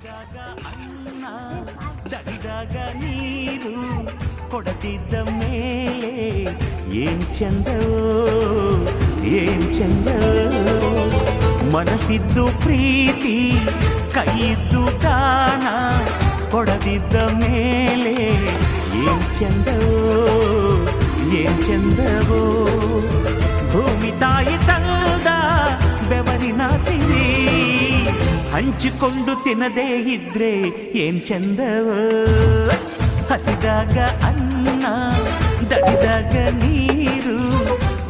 ಹಸಿದಾಗ ಅನ್ನ ದಡಿದಾಗ ನೀರು ಕೊಡದಿದ್ದ ಮೇಲೆ ಏನ್ ಚಂದವೋ ಏನ್ ಚಂದವೋ ಮನಸ್ಸಿದ್ದು ಪ್ರೀತಿ ಕೈಯಿದ್ದು ದಾನ ಕೊಡದಿದ್ದ ಮೇಲೆ ಏನ್ ಚಂದವೋ ಏನ್ ಚಂದವೋ ಭೂಮಿ ತಾಯಿ ತಂದ ಬೆವರಿನ ಸಿರಿ ಹಂಚಿಕೊಂಡು ತಿನ್ನದೇ ಇದ್ರೆ ಏನ್ ಚಂದವ? ಹಸಿದಾಗ ಅನ್ನ ದಡಿದಾಗ ನೀರು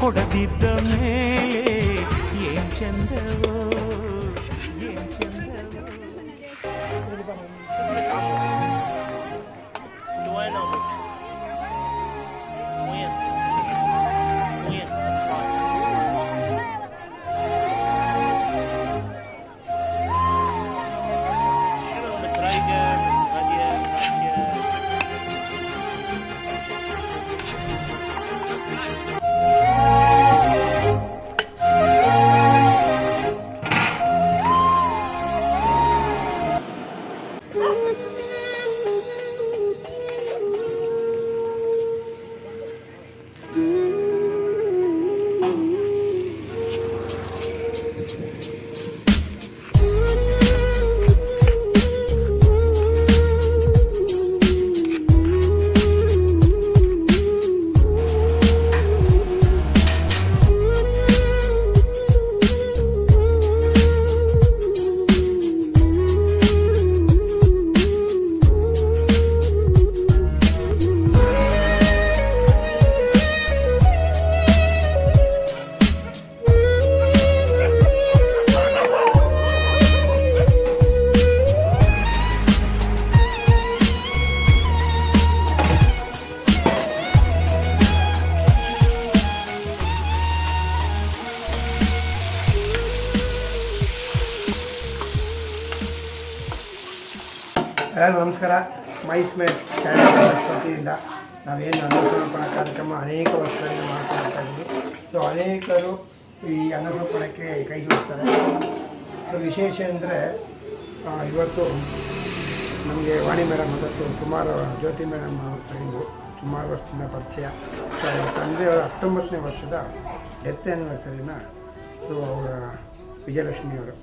ಕೊಡದಿದ್ದ ಎಲ್ಲರಿಗೂ ನಮಸ್ಕಾರ. ಮೈಸ್ ಮೇ ಚಾನಲ್ ವತಿಯಿಂದ ನಾವೇನು ಅನ್ನಸಮರ್ಪಣ ಕಾರ್ಯಕ್ರಮ ಅನೇಕ ವರ್ಷಗಳಿಂದ ಮಾಡ್ತಾ ಇದ್ದೀವಿ. ಸೊ ಅನೇಕರು ಈ ಅನ್ನಸಮರ್ಪಣಕ್ಕೆ ಕೈ ಜೋಡಿಸ್ತಾರೆ. ಸೊ ವಿಶೇಷ ಅಂದರೆ ಇವತ್ತು ನಮಗೆ ವಾಣಿ ಮೇಡಮ್ ಮತ್ತು ಸುಮಾರು ಜ್ಯೋತಿ ಮೇಡಮ್ ಫ್ರೆಂಡು ಸುಮಾರು ವರ್ಷದಿಂದ ಪರಿಚಯ. ಸೊ ತಂದೆ ತಂದೆಯವರ ಹತ್ತೊಂಬತ್ತನೇ ವರ್ಷದ ಡೆತ್ ಆ್ಯನಿವರ್ಸರಿನ ಸೊ ಅವರ ವಿಜಯಲಕ್ಷ್ಮಿಯವರು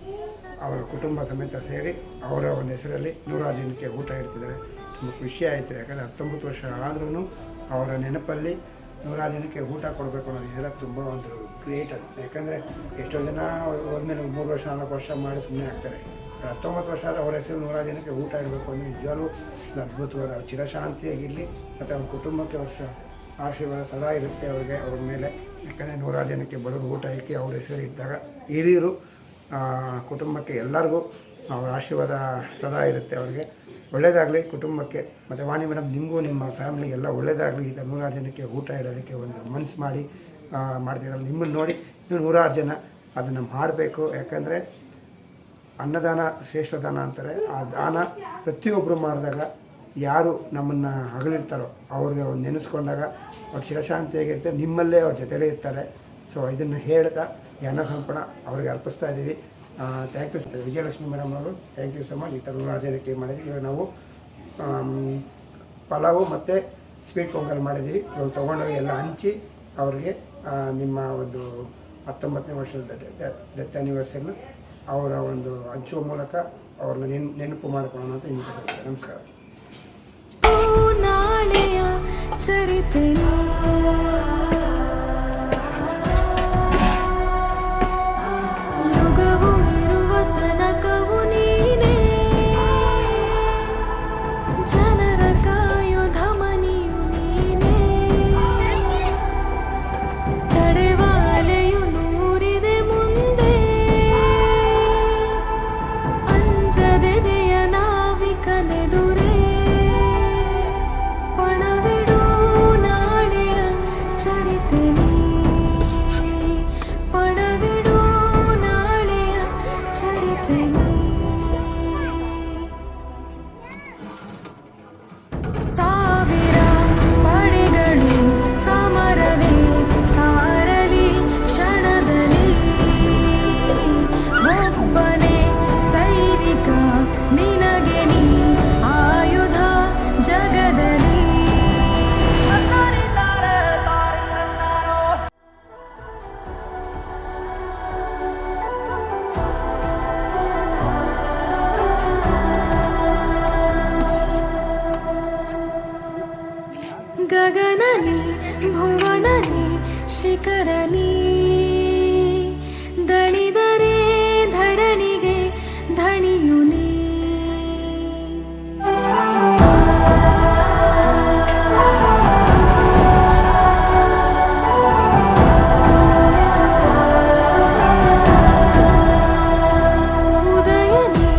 ಅವರ ಕುಟುಂಬ ಸಮೇತ ಸೇರಿ ಅವರ ಒಂದು ಹೆಸರಲ್ಲಿ ನೂರಾರು ಜನಕ್ಕೆ ಊಟ ಇಡ್ತಿದ್ದಾರೆ. ತುಂಬ ಖುಷಿ ಆಯಿತು. ಯಾಕಂದರೆ ಹತ್ತೊಂಬತ್ತು ವರ್ಷ ಆದ್ರೂ ಅವರ ನೆನಪಲ್ಲಿ ನೂರಾರು ಜನಕ್ಕೆ ಊಟ ಕೊಡಬೇಕು ಅನ್ನೋದು ಇದೆಲ್ಲ ತುಂಬ ಒಂದು ಕ್ರಿಯೇಟ್ ಅದು ಯಾಕಂದರೆ ಎಷ್ಟೋ ಜನ ಒಂದಿನ ಒಂದು ಮೂರು ವರ್ಷ, ನಾಲ್ಕು ವರ್ಷ ಮಾಡಿ ಸುಮ್ಮನೆ ಆಗ್ತಾರೆ. ಹತ್ತೊಂಬತ್ತು ವರ್ಷ ಆದರೆ ಅವರ ಹೆಸರು ನೂರಾರು ಜನಕ್ಕೆ ಊಟ ಇರಬೇಕು ಅಂದರೆ ನಿಜವಾಗ್ಲೂ ಅದ್ಭುತವಾದ ಅವ್ರ ಚಿರಶಾಂತಿಯಾಗಿರಲಿ, ಮತ್ತು ಅವ್ರ ಕುಟುಂಬಕ್ಕೆ ವರ್ಷ ಆಶೀರ್ವಾದ ಸದಾ ಇರುತ್ತೆ ಅವ್ರಿಗೆ, ಅವ್ರ ಮೇಲೆ. ಯಾಕಂದರೆ ನೂರಾರು ಜನಕ್ಕೆ ಬರೋದು ಊಟ ಇಕ್ಕಿ ಅವ್ರ ಹೆಸರು ಇದ್ದಾಗ ಹಿರಿಯರು ಕುಟುಂಬಕ್ಕೆ ಎಲ್ಲರಿಗೂ ಅವರ ಆಶೀರ್ವಾದ ಸದಾ ಇರುತ್ತೆ ಅವ್ರಿಗೆ. ಒಳ್ಳೆಯದಾಗಲಿ ಕುಟುಂಬಕ್ಕೆ. ಮತ್ತು ವಾಣಿ ಮೇಡಮ್ ನಿಮಗೂ ನಿಮ್ಮ ಫ್ಯಾಮಿಲಿಗೆಲ್ಲ ಒಳ್ಳೆಯದಾಗಲಿ ಈ ನೂರಾರು ಜನಕ್ಕೆ ಊಟ ಇಡೋದಕ್ಕೆ ಒಂದು ಮನಸ್ಸು ಮಾಡಿ ಆ, ಮಾಡ್ತೀರಲ್ಲ. ನಿಮ್ಮನ್ನು ನೋಡಿ ನೀವು ನೂರಾರು ಜನ ಅದನ್ನು ಮಾಡಬೇಕು. ಯಾಕಂದರೆ ಅನ್ನದಾನ ಶ್ರೇಷ್ಠ ದಾನ ಅಂತಾರೆ. ಆ ದಾನ ಪ್ರತಿಯೊಬ್ಬರು ಮಾಡಿದಾಗ ಯಾರು ನಮ್ಮನ್ನು ಹಗಲಿರ್ತಾರೋ ಅವ್ರಿಗೆ ಅವ್ರು ನೆನೆಸ್ಕೊಂಡಾಗ ಅವ್ರು ಹೇಗಿರ್ತಾರೆ ನಿಮ್ಮಲ್ಲೇ ಅವ್ರ ಜೊತೆಲೇ ಇರ್ತಾರೆ. ಸೊ ಇದನ್ನು ಹೇಳ್ತಾ ಅನ್ನ ಸಂಪಣ ಅವರಿಗೆ ಅರ್ಪಿಸ್ತಾ ಇದ್ದೀವಿ. ಥ್ಯಾಂಕ್ ಯು ವಿಜಯಲಕ್ಷ್ಮಿ ಮೇಡಮ್ ಅವರು ಥ್ಯಾಂಕ್ ಯು ಸೊ ಮಚ್ ಈ ಥರ ಜನಕ್ಕೆ ಮಾಡಿದ್ವಿ ಇವಾಗ ನಾವು ಪಲಾವು ಮತ್ತು ಸ್ವೀಟ್ ಪೊಂಗಲ್ ಮಾಡಿದ್ದೀವಿ. ಇವಾಗ ತೊಗೊಂಡೋಗಿ ಎಲ್ಲ ಹಂಚಿ ಅವರಿಗೆ ನಿಮ್ಮ ಒಂದು ಹತ್ತೊಂಬತ್ತನೇ ವರ್ಷದ ಡೆತ್ ಆ್ಯನಿವರ್ಸರಿನ ಅವರ ಒಂದು ಹಂಚುವ ಮೂಲಕ ಅವ್ರನ್ನ ನೆನ್, ನೆನಪು ಮಾಡ್ಕೊಳ್ಳೋಣ ಅಂತ ನಿಮ್ಗೆ ನಮಸ್ಕಾರ. ಶಿಖರನಿ ದಣಿದರೆ ಧರಣಿಗೆ ಧಣಿಯುನಿ ಉದಯನಿ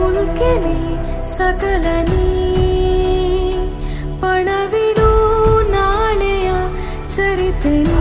ಉಲ್ಕೆನಿ ಸಕಲನಿ anything